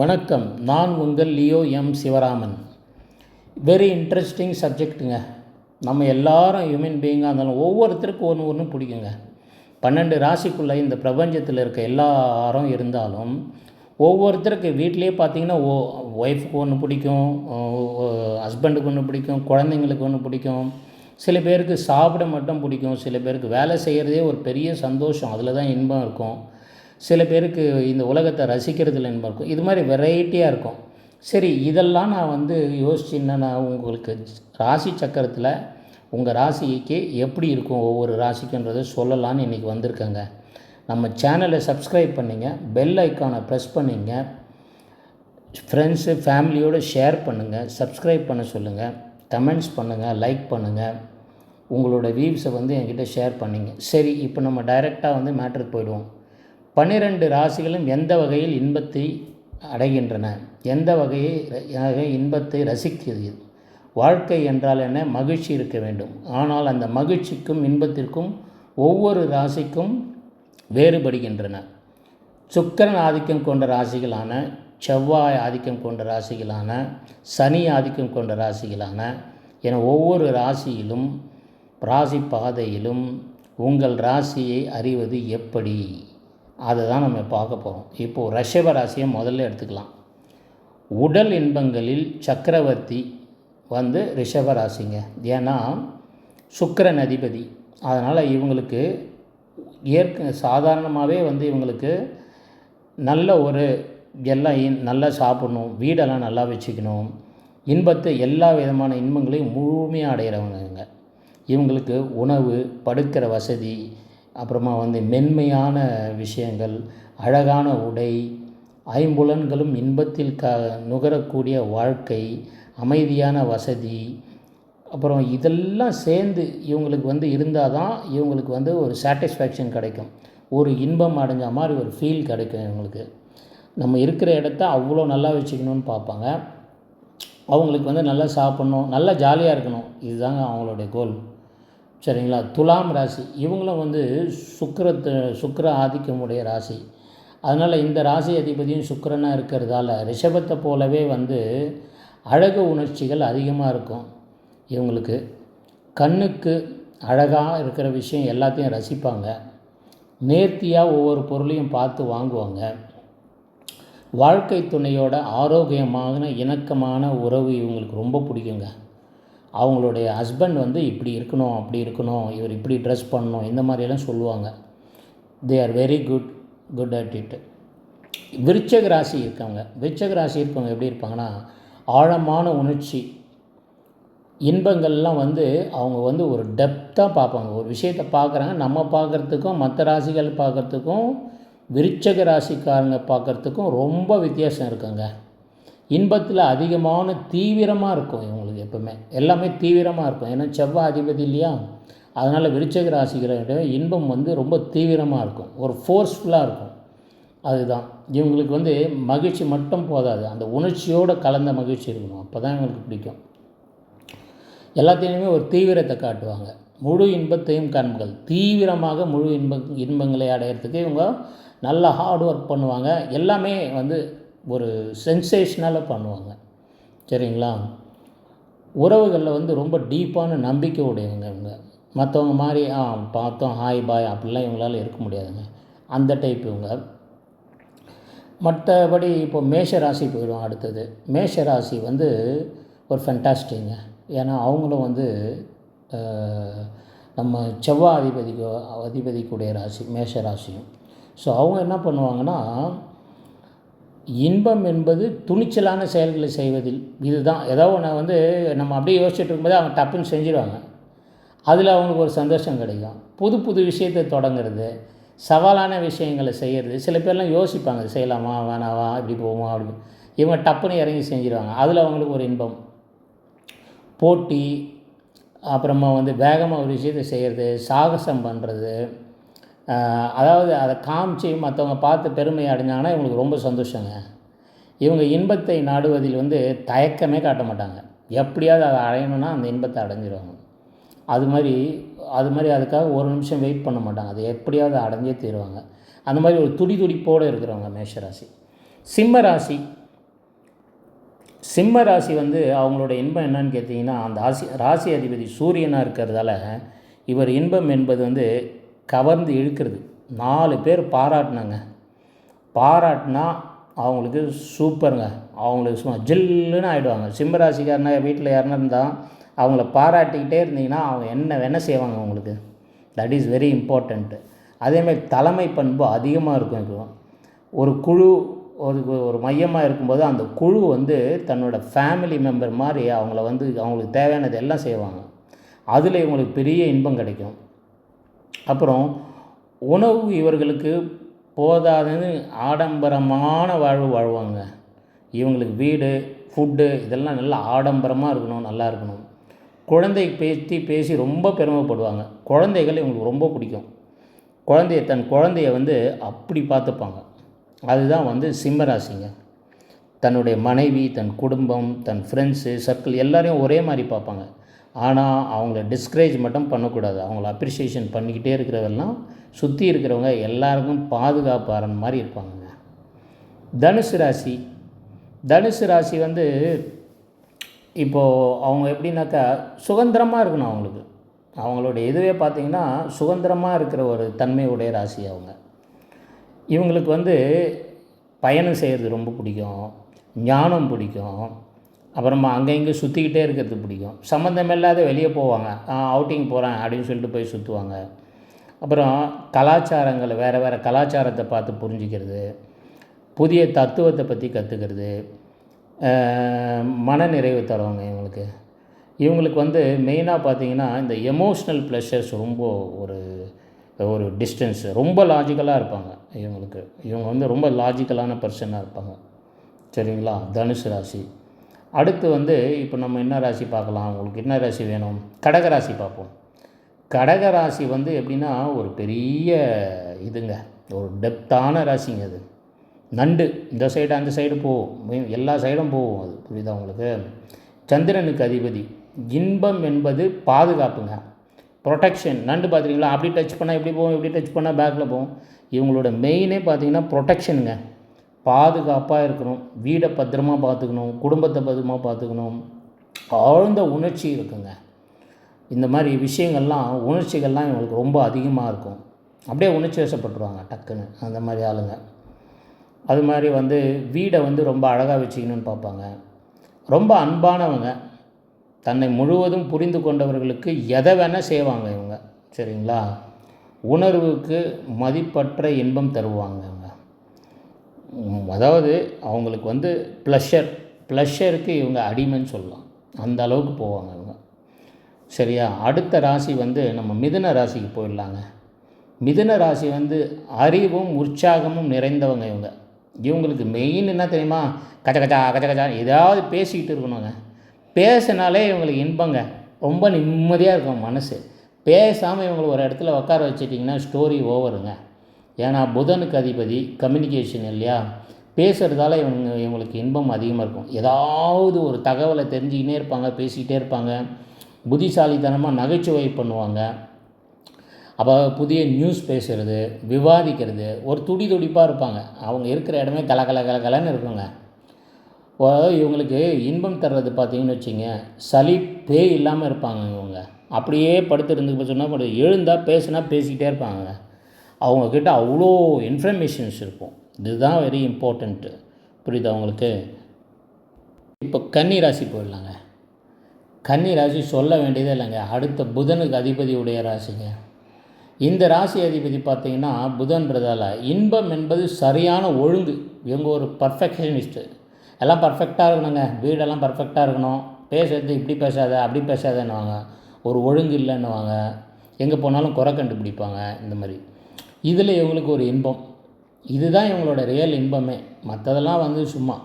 வணக்கம். நான் உங்கள் Leo M. Sivaraman. Very interesting சப்ஜெக்ட்டுங்க நம்ம எல்லாரும் ஹியூமன் பீயிங்காக இருந்தாலும் ஒவ்வொருத்தருக்கும் ஒன்று ஒன்று பிடிக்குங்க. பன்னெண்டு ராசிக்குள்ளே இந்த பிரபஞ்சத்தில் இருக்க எல்லாரும் இருந்தாலும் ஒவ்வொருத்தருக்கு வீட்லேயே பார்த்தீங்கன்னா ஓ ஒய்ஃபுக்கு ஒன்று பிடிக்கும் ஹஸ்பண்டுக்கு ஒன்று பிடிக்கும் குழந்தைங்களுக்கு ஒன்று பிடிக்கும். சில பேருக்கு சாப்பிட மட்டும் பிடிக்கும் சில பேருக்கு வேலை செய்கிறதே ஒரு பெரிய சந்தோஷம். அதில் தான் இன்பம் இருக்கும். சில பேருக்கு இந்த உலகத்தை ரசிக்கிறதுல இன்பம் இருக்கும் இது மாதிரி வெரைட்டியாக இருக்கும். சரி இதெல்லாம் நான் வந்து யோசிச்சுன்னா நான் உங்களுக்கு ராசி சக்கரத்தில் உங்கள் ராசிக்கு எப்படி இருக்கும் ஒவ்வொரு ராசிக்குன்றதை சொல்லலான்னு இன்றைக்கி வந்திருக்கேங்க. நம்ம சேனலை சப்ஸ்கிரைப் பண்ணிங்க பெல் ஐக்கானை ப்ரெஸ் பண்ணிங்க ஃப்ரெண்ட்ஸு ஃபேமிலியோடு ஷேர் பண்ணுங்கள் சப்ஸ்கிரைப் பண்ண சொல்லுங்கள் கமெண்ட்ஸ் பண்ணுங்கள் லைக் பண்ணுங்கள் உங்களோட வியூஸை வந்து என்கிட்ட ஷேர் பண்ணிங்க. சரி இப்போ நம்ம டைரெக்டாக வந்து மேட்ருக்கு போயிடுவோம். பன்னிரெண்டு ராசிகளும் எந்த வகையில் இன்பத்தை அடைகின்றன? எந்த வகையை இன்பத்தை ரசிக்கிறது? வாழ்க்கை என்றால் என்ன? மகிழ்ச்சி இருக்க வேண்டும். ஆனால் அந்த மகிழ்ச்சிக்கும் இன்பத்திற்கும் ஒவ்வொரு ராசிக்கும் வேறுபடுகின்றன. சுக்கரன் ஆதிக்கம் கொண்ட ராசிகளான செவ்வாய் ஆதிக்கம் கொண்ட ராசிகளான சனி ஆதிக்கம் கொண்ட ராசிகளான என ஒவ்வொரு ராசியிலும் ராசி பாதையிலும் உங்கள் ராசியை அறிவது எப்படி? அதை தான் நம்ம பார்க்க போகிறோம் இப்போது ரிஷப ராசியை முதல்ல எடுத்துக்கலாம். உடல் இன்பங்களில் சக்கரவர்த்தி வந்து ரிஷப ராசிங்க. ஏன்னா சுக்கரன் அதிபதி. அதனால் இவங்களுக்கு ஏற்க சாதாரணமாகவே வந்து இவங்களுக்கு நல்ல ஒரு எல்லாம் நல்லா சாப்பிடணும் வீடெல்லாம் நல்லா வச்சுக்கணும். இன்பத்தை எல்லா விதமான இன்பங்களையும் முழுமையாக அடைகிறவங்க இவங்களுக்கு உணவு படுக்கிற வசதி அப்புறமா வந்து மென்மையான விஷயங்கள் அழகான உடை ஐம்புலன்களும் இன்பத்தில் க நுகரக்கூடிய வாழ்க்கை அமைதியான வசதி அப்புறம் இதெல்லாம் சேர்ந்து இவங்களுக்கு வந்து இருந்தால் தான் இவங்களுக்கு வந்து ஒரு சாட்டிஸ்ஃபேக்ஷன் கிடைக்கும். ஒரு இன்பம் அடைஞ்ச மாதிரி ஒரு ஃபீல் கிடைக்கும் இவங்களுக்கு. நம்ம இருக்கிற இடத்த அவ்வளோ நல்லா வச்சுக்கணும்னு பார்ப்பாங்க. அவங்களுக்கு வந்து நல்லா சாப்பிட்ணும் நல்லா ஜாலியாக இருக்கணும். இதுதாங்க அவங்களுடைய கோல் சரிங்களா? துலாம் ராசி. இவங்களும் வந்து சுக்கரத்து சுக்கர ஆதிக்கமுடைய ராசி. அதனால் இந்த ராசி அதிபதியும் சுக்கரனாக இருக்கிறதால ரிஷபத்தை போலவே வந்து அழகு உணர்ச்சிகள் அதிகமாக இருக்கும் இவங்களுக்கு. கண்ணுக்கு அழகாக இருக்கிற விஷயம் எல்லாத்தையும் ரசிப்பாங்க. நேர்த்தியாக ஒவ்வொரு பொருளையும் பார்த்து வாங்குவாங்க. வாழ்க்கை துணையோட ஆரோக்கியமான இணக்கமான உறவு இவங்களுக்கு ரொம்ப பிடிக்குங்க. அவங்களுடைய ஹஸ்பண்ட் வந்து இப்படி இருக்கணும் அப்படி இருக்கணும் இவர் இப்படி ட்ரெஸ் பண்ணணும் இந்த மாதிரியெல்லாம் சொல்லுவாங்க. They are very good good at it விருச்சக ராசி இருக்கவங்க விருச்சக ராசி இருக்கவங்க எப்படி இருப்பாங்கன்னா ஆழமான உணர்ச்சி. இன்பங்கள்லாம் வந்து அவங்க வந்து ஒரு டெப்த்தாக பார்ப்பாங்க. ஒரு விஷயத்தை பார்க்குறாங்க நம்ம பார்க்குறதுக்கும் மற்ற ராசிகள் பார்க்குறதுக்கும் விருச்சக ராசிக்காரங்க பார்க்குறதுக்கும் ரொம்ப வித்தியாசம் இருக்குங்க. இன்பத்தில் அதிகமான தீவிரமாக இருக்கும் இவங்களுக்கு எப்பவுமே. எல்லாமே தீவிரமாக இருக்கும். ஏன்னா செவ்வாய் அதிபதி இல்லையா? அதனால் விருச்சக ராசிகளிட இன்பம் வந்து ரொம்ப தீவிரமாக இருக்கும். ஒரு ஃபோர்ஸ்ஃபுல்லாக இருக்கும். அதுதான். இவங்களுக்கு வந்து மகிழ்ச்சி மட்டும் போதாது. அந்த உணர்ச்சியோடு கலந்த மகிழ்ச்சி இருக்கணும். அப்போ தான் இவங்களுக்கு பிடிக்கும். எல்லாத்தையுமே ஒரு தீவிரத்தை காட்டுவாங்க. முழு இன்பத்தையும் காண்புகள் தீவிரமாக முழு இன்ப இன்பங்களை அடையிறதுக்கு இவங்க நல்லா ஹார்ட் ஒர்க் பண்ணுவாங்க. எல்லாமே வந்து ஒரு சென்சேஷ்னலாக பண்ணுவாங்க. சரிங்களா? உறவுகளில் வந்து ரொம்ப டீப்பான நம்பிக்கை உடையவங்க இவங்க மற்றவங்க மாதிரி ஆ பார்த்தோம் ஹாய் பாய் அப்படிலாம் இவங்களால இருக்க முடியாதுங்க. அந்த டைப் இவங்க. மற்றபடி இப்போ மேஷ ராசி போயிடும் அடுத்தது. மேஷ ராசி வந்து ஒரு ஃபென்டாஸ்டிங்க ஏன்னா அவங்களும் வந்து நம்ம செவ்வாய் அதிபதிக்கு அதிபதிக்குடைய ராசி மேஷ ராசியும் ஸோ அவங்க என்ன பண்ணுவாங்கன்னா இன்பம் என்பது துணிச்சலான செயல்களை செய்வதில். இதுதான். ஏதோ ஒன்று வந்து நம்ம அப்படியே யோசிச்சுட்டு இருக்கும்போது அவங்க டப்புன்னு செஞ்சிருவாங்க. அதில் அவங்களுக்கு ஒரு சந்தோஷம் கிடைக்கும். புது புது விஷயத்தை தொடங்குறது சவாலான விஷயங்களை செய்கிறது சில பேர்லாம் யோசிப்பாங்க செய்யலாமா வேணாவா இப்படி போவோமா அப்படின்னு இவங்க டப்புன்னு இறங்கி செஞ்சிருவாங்க. அதில் அவங்களுக்கு ஒரு இன்பம். போட்டி அப்புறமா வந்து வேகமாக ஒரு விஷயத்தை செய்கிறது சாகசம் பண்ணுறது அதாவது அதை காமிச்சு மற்றவங்க பார்த்து பெருமை அடைஞ்சாங்கன்னா இவங்களுக்கு ரொம்ப சந்தோஷங்க. இவங்க இன்பத்தை நாடுவதில் வந்து தயக்கமே காட்ட மாட்டாங்க. எப்படியாவது அதை அடையணும்னா அந்த இன்பத்தை அடைஞ்சிருவாங்க. அது மாதிரி அது மாதிரி அதுக்காக ஒரு நிமிஷம் வெயிட் பண்ண மாட்டாங்க. அதை எப்படியாவது அடைஞ்சே தீருவாங்க. அந்த மாதிரி ஒரு துடி துடிப்போடு இருக்கிறவங்க மேஷராசி. சிம்ம ராசி. சிம்ம ராசி வந்து அவங்களோட இன்பம் என்னன்னு கேட்டிங்கன்னா அந்த ராசி ராசி அதிபதி சூரியனாக இருக்கிறதால இவர் இன்பம் என்பது வந்து கவர்ந்து இழுக்கிறது. நாலு பேர் பாராட்டினாங்க. பாராட்டினா அவங்களுக்கு சூப்பருங்க. அவங்களுக்கு சும்மா ஜில்லுன்னு ஆகிடுவாங்க சிம்மராசிக்காரனா வீட்டில் யாருன்னா இருந்தால் அவங்கள பாராட்டிக்கிட்டே இருந்தீங்கன்னா அவங்க என்ன வேணால் செய்வாங்க அவங்களுக்கு. தட் இஸ் வெரி இம்பார்ட்டண்ட்டு அதேமாதிரி தலைமை பண்பு அதிகமாக இருக்கும் இப்போ. ஒரு குழு ஒரு ஒரு மையமாக இருக்கும்போது அந்த குழு வந்து தன்னோட ஃபேமிலி மெம்பர் மாதிரி அவங்கள வந்து அவங்களுக்கு தேவையானது எல்லாம் செய்வாங்க. அதில் இவங்களுக்கு பெரிய இன்பம் கிடைக்கும். அப்புறம் உணவு இவர்களுக்கு போதாதுன்னு ஆடம்பரமான வாழ்வு வாழ்வாங்க. இவங்களுக்கு வீடு ஃபுட்டு இதெல்லாம் நல்லா ஆடம்பரமாக இருக்கணும் நல்லா இருக்கணும். குழந்தை பேசி பேசி ரொம்ப பெருமைப்படுவாங்க. குழந்தைகள் இவங்களுக்கு ரொம்ப பிடிக்கும். குழந்தைய தன் குழந்தைய வந்து அப்படி பார்த்துப்பாங்க. அதுதான் வந்து சிம்மராசிங்க. தன்னுடைய மனைவி தன் குடும்பம் தன் ஃப்ரெண்ட்ஸு சர்க்கிள் எல்லாரையும் ஒரே மாதிரி பார்ப்பாங்க. ஆனால் அவங்கள டிஸ்கரேஜ் மட்டும் பண்ணக்கூடாது. அவங்கள அப்ரிசியேஷன் பண்ணிக்கிட்டே இருக்கிறவெல்லாம் சுற்றி இருக்கிறவங்க எல்லாருக்கும் பாதுகாப்பாரன் மாதிரி இருப்பாங்கங்க. தனுசு ராசி. தனுசு ராசி வந்து இப்போது அவங்க எப்படின்னாக்கா சுதந்திரமாக இருக்கணும் அவங்களுக்கு. அவங்களோட இதுவே பார்த்திங்கன்னா சுதந்திரமாக இருக்கிற ஒரு தன்மையுடைய ராசி அவங்க. இவங்களுக்கு வந்து பயணம் செய்கிறது ரொம்ப பிடிக்கும். ஞானம் பிடிக்கும். அப்புறமா அங்கே இங்கே சுற்றிக்கிட்டே இருக்கிறது பிடிக்கும். சம்மந்தமில்லாத வெளியே போவாங்க. அவுட்டிங் போகிறேன் அப்படின்னு சொல்லிட்டு போய் சுற்றுவாங்க அப்புறம் கலாச்சாரங்களை வேறு வேறு கலாச்சாரத்தை பார்த்து புரிஞ்சுக்கிறது புதிய தத்துவத்தை பற்றி கற்றுக்கிறது மன நிறைவு தருவாங்க இவங்களுக்கு. இவங்களுக்கு வந்து மெயினாக பார்த்தீங்கன்னா இந்த எமோஷ்னல் ப்ளஷர்ஸ் ரொம்ப ஒரு ஒரு டிஸ்டன்ஸ் ரொம்ப லாஜிக்கலாக இருப்பாங்க. இவங்களுக்கு இவங்க வந்து ரொம்ப லாஜிக்கலான பர்சனாக இருப்பாங்க. சரிங்களா? தனுசு ராசி. அடுத்து வந்து இப்போ நம்ம என்ன ராசி பார்க்கலாம்? உங்களுக்கு என்ன ராசி வேணும்? கடக ராசி பார்ப்போம். கடக ராசி வந்து எப்படின்னா ஒரு பெரிய இதுங்க. ஒரு டெப்த்தான ராசிங்க அது. நண்டு இந்த சைடு அந்த சைடு போகும் எல்லா சைடும் போகும் அது. புரியுதா உங்களுக்கு? சந்திரனுக்கு அதிபதி. இன்பம் என்பது பாதுகாப்புங்க. ப்ரொடெக்ஷன் நண்டு பார்த்துருக்கீங்களா? அப்படி டச் பண்ணால் எப்படி போகும் இப்படி டச் பண்ணால் பேக்கில் போகும் இவங்களோட மெயினே பார்த்தீங்கன்னா ப்ரொடெக்ஷனுங்க பாதுகாப்பாக இருக்கணும். வீடை பத்திரமா பார்த்துக்கணும். குடும்பத்தை பத்திரமா பார்த்துக்கணும். ஆழ்ந்த உணர்ச்சி இருக்குங்க. இந்த மாதிரி விஷயங்கள்லாம் உணர்ச்சிகள்லாம் இவங்களுக்கு ரொம்ப அதிகமாக இருக்கும். அப்படியே உணர்ச்சி வசப்பட்டுருவாங்க டக்குன்னு. அந்த மாதிரி ஆளுங்க. அது மாதிரி வந்து வீடை வந்து ரொம்ப அழகாக வச்சுக்கணுன்னு பார்ப்பாங்க. ரொம்ப அன்பானவங்க. தன்னை முழுவதும் புரிந்து கொண்டவர்களுக்கு எதை வேணால் செய்வாங்க இவங்க. சரிங்களா? உணர்வுக்கு மதிப்பற்ற இன்பம் தருவாங்க இவங்க. அதாவது அவங்களுக்கு வந்து ப்ளஷர் ப்ளஷருக்கு இவங்க அடிமைன்னு சொல்லலாம். அந்த அளவுக்கு போவாங்க இவங்க. சரியா? அடுத்த ராசி வந்து நம்ம மிதுன ராசிக்கு போயிடலாங்க. மிதுன ராசி வந்து அறிவும் உற்சாகமும் நிறைந்தவங்க இவங்க. இவங்களுக்கு மெயின் என்ன தெரியுமா? கச்ச கச்சா கச்ச கச்சா ஏதாவது பேசிக்கிட்டு இருக்கணுங்க. பேசினாலே இவங்களுக்கு இன்பங்க. ரொம்ப நிம்மதியாக இருக்கும் மனசு. பேசாமல் இவங்களை ஒரு இடத்துல உட்கார வச்சிட்டிங்கன்னா ஸ்டோரி ஓவருங்க ஏன்னா புதனுக்கு அதிபதி கம்யூனிகேஷன் இல்லையா? பேசுகிறதால இவங்க இவங்களுக்கு இன்பம் அதிகமாக இருக்கும். ஏதாவது ஒரு தகவலை தெரிஞ்சுக்கினே இருப்பாங்க பேசிக்கிட்டே இருப்பாங்க. புத்திசாலித்தனமாக நகைச்சுவை பண்ணுவாங்க. அப்போ புதிய நியூஸ் பேசுகிறது விவாதிக்கிறது ஒரு துடி துடிப்பாக இருப்பாங்க. அவங்க இருக்கிற இடமே கல கல கல கலன்னு இருக்குங்க. இவங்களுக்கு இன்பம் தர்றது பார்த்தீங்கன்னு சளி பே இல்லாமல் இருப்பாங்க இவங்க. அப்படியே படுத்துருந்து சொன்னால் எழுந்தால் பேசுனா பேசிக்கிட்டே இருப்பாங்க. அவங்கக்கிட்ட அவ்வளோ இன்ஃபர்மேஷன்ஸ் இருக்கும். இதுதான் வெரி இம்பார்ட்டண்ட்டு புரியுது அவங்களுக்கு இப்போ கன்னி ராசி போயிடலாங்க. கன்னி ராசி சொல்ல வேண்டியதே இல்லைங்க. அடுத்த புதனுக்கு அதிபதியுடைய ராசிங்க. இந்த ராசி அதிபதி பார்த்திங்கன்னா புதன்றதால் இன்பம் என்பது சரியான ஒழுங்கு. இவங்க ஒரு பர்ஃபெக்ஷனிஸ்ட்டு எல்லாம் பர்ஃபெக்டாக இருக்கணுங்க. வீடெல்லாம் பர்ஃபெக்டாக இருக்கணும். பேசுறது இப்படி பேசாத அப்படி பேசாதன்னுவாங்க. ஒரு ஒழுங்கு இல்லைன்னுவாங்க. எங்கே போனாலும் குறை கண்டுபிடிப்பாங்க. இந்த மாதிரி. இதில் இவங்களுக்கு ஒரு இன்பம். இதுதான் இவங்களோட ரியல் இன்பமே. மற்றதெல்லாம் வந்து சும்மா.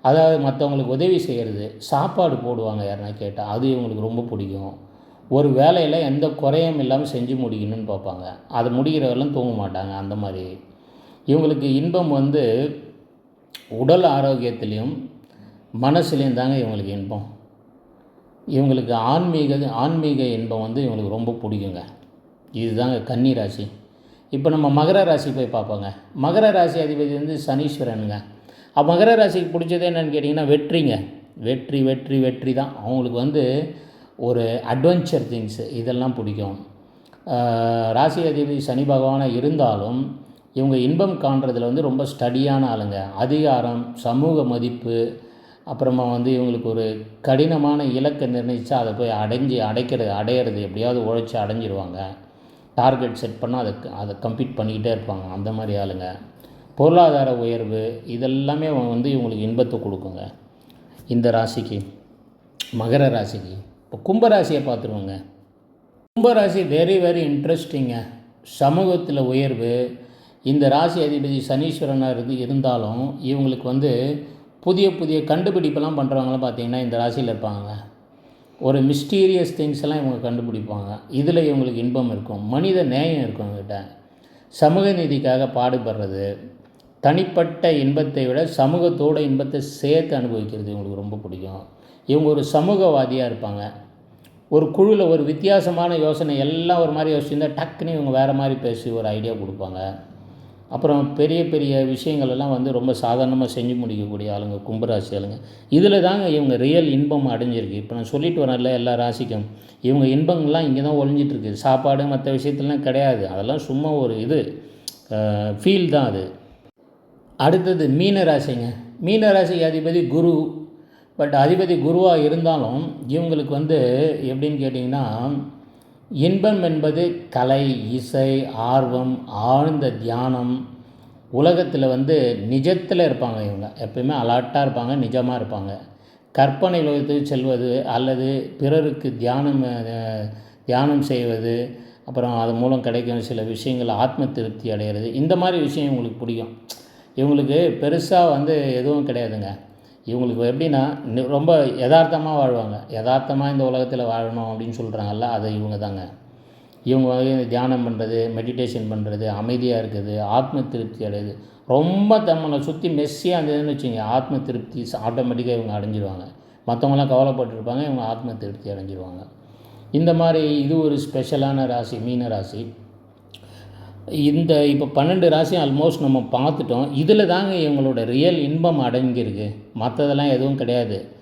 அதாவது மற்றவங்களுக்கு உதவி செய்கிறது சாப்பாடு போடுவாங்க யாருன்னா கேட்டால் அது இவங்களுக்கு ரொம்ப பிடிக்கும். ஒரு வேலையில் எந்த குறையும் இல்லாமல் செஞ்சு முடிக்கணும்னு பார்ப்பாங்க. அது முடிகிறவரெல்லாம் தூங்க மாட்டாங்க அந்த மாதிரி. இவங்களுக்கு இன்பம் வந்து உடல் ஆரோக்கியத்துலேயும் மனசுலேயும் தாங்க இவங்களுக்கு இன்பம். இவங்களுக்கு ஆன்மீக ஆன்மீக இன்பம் வந்து இவங்களுக்கு ரொம்ப பிடிக்குங்க. இதுதாங்க கன்னி ராசி இப்போ நம்ம மகர ராசி போய் பார்ப்போங்க. மகர ராசி அதிபதி வந்து சனீஸ்வரனுங்க. அப்போ மகர ராசிக்கு பிடிச்சது என்னென்னு கேட்டிங்கன்னா வெற்றிங்க. வெற்றி வெற்றி வெற்றி தான். அவங்களுக்கு வந்து ஒரு அட்வென்ச்சர் திங்ஸு இதெல்லாம் பிடிக்கும். ராசி அதிபதி சனி பகவானாக இருந்தாலும் இவங்க இன்பம் காண்றதுல வந்து ரொம்ப ஸ்டடியான ஆளுங்க. அதிகாரம் சமூக மதிப்பு அப்புறமா வந்து இவங்களுக்கு ஒரு கடினமான இலக்கை நிர்ணயித்தா அதை போய் அடைஞ்சு அடைக்கிறது அடையிறது எப்படியாவது உழைச்சி அடைஞ்சிருவாங்க. டார்கெட் செட் பண்ணால் அதை அதை கம்ப்ளீட் பண்ணிக்கிட்டே இருப்பாங்க. அந்த மாதிரி ஆளுங்க. பொருளாதார உயர்வு இதெல்லாமே வந்து இவங்களுக்கு இன்பத்தை கொடுக்குங்க. இந்த ராசிக்கு மகர ராசிக்கு. இப்போ கும்பராசியை பார்த்துருவோங்க. கும்பராசி வெரி வெரி இன்ட்ரெஸ்டிங்க சமூகத்தில் உயர்வு. இந்த ராசி அதிபதி சனீஸ்வரனாக இருந்து இருந்தாலும் இவங்களுக்கு வந்து புதிய புதிய கண்டுபிடிப்பெல்லாம் பண்ணுறவங்களாம் பார்த்தீங்கன்னா இந்த ராசியில் இருப்பாங்க. ஒரு மிஸ்டீரியஸ் திங்ஸ் எல்லாம் இவங்க கண்டுபிடிப்பாங்க. இதில் இவங்களுக்கு இன்பம் இருக்கும். மனித நேயம் இருக்கும் இவங்ககிட்ட. சமூக நீதிக்காக பாடுபடுறது. தனிப்பட்ட இன்பத்தை விட சமூகத்தோட இன்பத்தை சேர்த்து அனுபவிக்கிறது இவங்களுக்கு ரொம்ப பிடிக்கும். இவங்க ஒரு சமூகவாதியாக இருப்பாங்க. ஒரு குழுவில் ஒரு வித்தியாசமான யோசனை எல்லாம் ஒரு மாதிரி யோசிச்சுருந்தால் டக்குன்னு இவங்க வேறு மாதிரி பேசி ஒரு ஐடியா கொடுப்பாங்க. அப்புறம் பெரிய பெரிய விஷயங்கள் எல்லாம் வந்து ரொம்ப சாதாரணமாக செஞ்சு முடிக்கக்கூடிய ஆளுங்க கும்பராசி ஆளுங்க. இதில் தாங்க இவங்க ரியல் இன்பம் அடைஞ்சிருக்கு. இப்போ நான் சொல்லிட்டு வரேன்ல எல்லா ராசிக்கும். இவங்க இன்பங்கள்லாம் இங்கே தான் ஒழிஞ்சிட்ருக்கு. சாப்பாடு மற்ற விஷயத்துலலாம் கிடையாது. அதெல்லாம் சும்மா ஒரு இது ஃபீல் தான் அது. அடுத்தது மீன ராசிங்க. மீன அதிபதி குரு. பட் அதிபதி குருவாக இருந்தாலும் இவங்களுக்கு வந்து எப்படின்னு கேட்டிங்கன்னா இன்பம் என்பது கலை இசை ஆர்வம் ஆழ்ந்த தியானம். உலகத்தில் வந்து நிஜத்தில் இருப்பாங்க இவங்க. எப்பயுமே அலர்ட்டாக இருப்பாங்க நிஜமாக இருப்பாங்க. கற்பனை உலகத்துக்கு செல்வது அல்லது பிறருக்கு தியானம் தியானம் செய்வது அப்புறம் அது மூலம் கிடைக்கும் சில விஷயங்கள் ஆத்ம திருப்தி அடைகிறது இந்த மாதிரி விஷயம் இவங்களுக்கு பிடிக்கும். இவங்களுக்கு பெருசாக வந்து எதுவும் கிடையாதுங்க. இவங்களுக்கு எப்படின்னா ரொம்ப யதார்த்தமாக வாழ்வாங்க. யதார்த்தமாக இந்த உலகத்தில் வாழணும் அப்படின்னு சொல்கிறாங்கல்ல அது இவங்க தாங்க இவங்க வந்து தியானம் பண்ணுறது மெடிடேஷன் பண்ணுறது அமைதியாக இருக்குது ஆத்ம திருப்தி அடையுது. ரொம்ப தம்மனை சுற்றி மெஸ்ஸியாக இருந்ததுன்னு வச்சுங்க ஆத்ம திருப்தி ஆட்டோமேட்டிக்காக இவங்க அடைஞ்சிருவாங்க. மற்றவங்களாம் கவலைப்பட்டுருப்பாங்க இவங்க ஆத்ம திருப்தி அடைஞ்சிருவாங்க. இந்த மாதிரி இது ஒரு ஸ்பெஷலான ராசி மீன ராசி. இந்த இப்போ பன்னெண்டு ராசியும் ஆல்மோஸ்ட் நம்ம பார்த்துட்டோம். இதில் தாங்க இவங்களோட ரியல் இன்பம் அடங்கியிருக்கு. மற்றதெல்லாம் எதுவும் கிடையாது.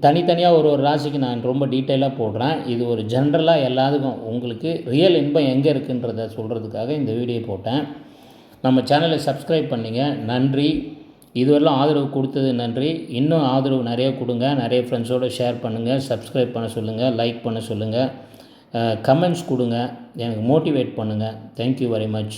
தனித்தனியாக ஒரு ஒரு ராசிக்கு நான் ரொம்ப டீட்டெயிலாக போடுறேன். இது ஒரு ஜென்ரலாக எல்லாத்துக்கும் உங்களுக்கு ரியல் இன்பம் எங்கே இருக்குன்றத சொல்கிறதுக்காக இந்த வீடியோ போட்டேன். நம்ம சேனலை சப்ஸ்கிரைப் பண்ணிங்க. நன்றி. இதுவரெல்லாம் ஆதரவு கொடுத்தது நன்றி. இன்னும் ஆதரவு நிறைய கொடுங்க. நிறைய ஃப்ரெண்ட்ஸோடு ஷேர் பண்ணுங்கள் சப்ஸ்கிரைப் பண்ண சொல்லுங்கள் லைக் பண்ண சொல்லுங்கள் கமெண்ட்ஸ் கொடுங்க. எனக்கு மோட்டிவேட் பண்ணுங்கள் தேங்க்யூ வெரி மச்